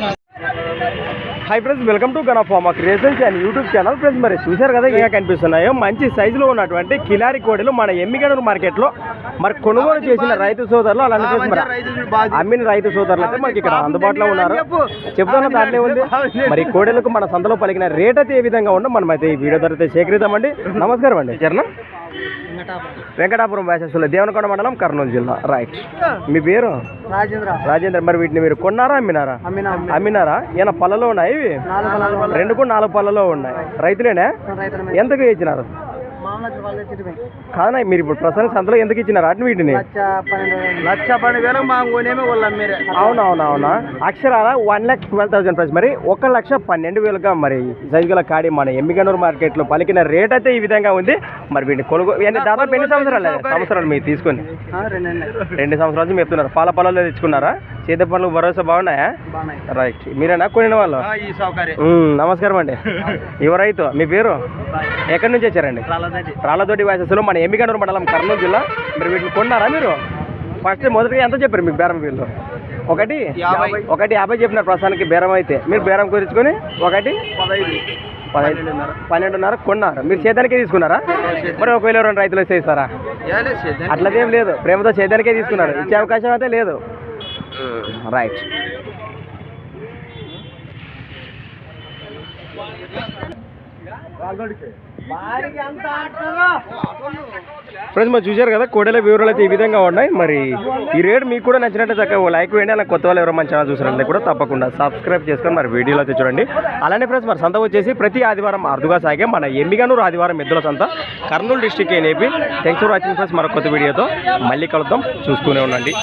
Hey! Hi friends welcome to gun of మా creations and YouTube channel friends మరి చూశారు కదా ఇంకా కనిపిస్తున్నాయో? మంచి సైజులో ఉన్నటువంటి కిలారి కోడలు మన ఎమ్మిగనూరు మార్కెట్లో మరి కొనుగోలు చేసిన రైతు సోదరులు ఫ్రెండ్స్ మరి అమ్మిన రైతు సోదరులు అయితే మనకి ఇక్కడ అందుబాటులో ఉన్నారు. చెప్తున్నా దాంట్లో ఉంది మరి కోడెలకు మన సంతలో పలికిన రేట్ అయితే ఏ విధంగా ఉండో మనం అయితే ఈ వీడియో ద్వారా సేకరిద్దామండి. నమస్కారం అండి. చరణ వెంకటాపురం. వ్యాసస్సులో దేవనకొండ మండలం కర్నూలు జిల్లా. రైట్ మీ పేరు? రాజేంద్ర. రాజేంద్ర మరి వీటిని మీరు కొన్నారా అమ్మినారా? అమ్మినా అమ్మినారా? ఏమైనా పళ్ళలో ఉన్నాయి ఇవి? రెండు కూడా నాలుగు పళ్ళలో ఉన్నాయి. రైతులేనే? రైతుల ఎంతకు ఇచ్చినారు కాదన్నా మీరు ఇప్పుడు ప్రస్తుతానికి సంతలో ఎందుకు ఇచ్చినారు? అటు వీటిని? లక్ష పన్నెండు వేలు. వేలకు మా కొనేమే వాళ్ళు అమ్మేరే అవునవునా అవునా అక్షరాల? One lakh twelve thousand price మరి ఒక లక్ష పన్నెండు వేలుగా మరి సైజు గల కాడి మన ఎమ్మిగనూరు మార్కెట్లో పలికిన రేట్ అయితే ఈ విధంగా ఉంది. మరి వీటిని కొనుగోలు దాదాపు ఎన్ని సంవత్సరాలు? సంవత్సరాలు మీరు తీసుకొని. రెండు సంవత్సరాల నుంచి చెప్తున్నారు. పాల పొలాల్లో తెచ్చుకున్నారా? చేతి పనులు భరోసా బాగున్నాయా? రైట్. మీరేనా? కొనిన వాళ్ళు? నమస్కారం అండి. ఎవరైతే? మీ పేరు? ఎక్కడి నుంచి వచ్చారండి? రాళ్ళతోటి వ్యాసస్సులో మన ఎమ్మిగనూరు మండలం కర్నూలు జిల్లా. మీరు వీటిని కొన్నారా మీరు? ఫస్ట్ మొదటిగా ఎంత చెప్పారు మీకు బేరం వీళ్ళు? ఒకటి. ఒకటి యాభై చెప్పినారు ప్రస్తుతానికి బేరం అయితే. మీరు బేరం కుదుర్చుకొని ఒకటి పదహైదు. పన్నెండున్నర. కొన్నారు. మీరు సేదానికే తీసుకున్నారా? మరి ఒకవేళ రెండు రైతులు వస్తే ఇస్తారా? అట్లదేం లేదు. ప్రేమతో సేదానికే తీసుకున్నారు. ఇచ్చే అవకాశం అయితే లేదు. రైట్ ఫ్రెండ్స్ మరి చూశారు కదా కోడెల వివరాలు అయితే ఈ విధంగా ఉన్నాయి. మరి ఈ రేట్ మీకు కూడా నచ్చినట్టు ఒక లైక్ వేయండి. అలా కొత్త వాళ్ళు ఎవరో మన ఛానల్ చూసినట్లయితే కూడా తప్పకుండా సబ్స్క్రైబ్ చేసుకొని మరి వీడియోలో అయితే చూడండి. అలానే ఫ్రెండ్స్ మరి సంత వచ్చేసి ప్రతి ఆదివారం అరుదుగా సాగే మన ఎంబిగానూరు ఆదివారం ఎద్దుల సంత Kurnool district AP thanks for watching friends మరొక కొత్త వీడియోతో మళ్ళీ కలుద్దాం. చూస్తూనే ఉండండి.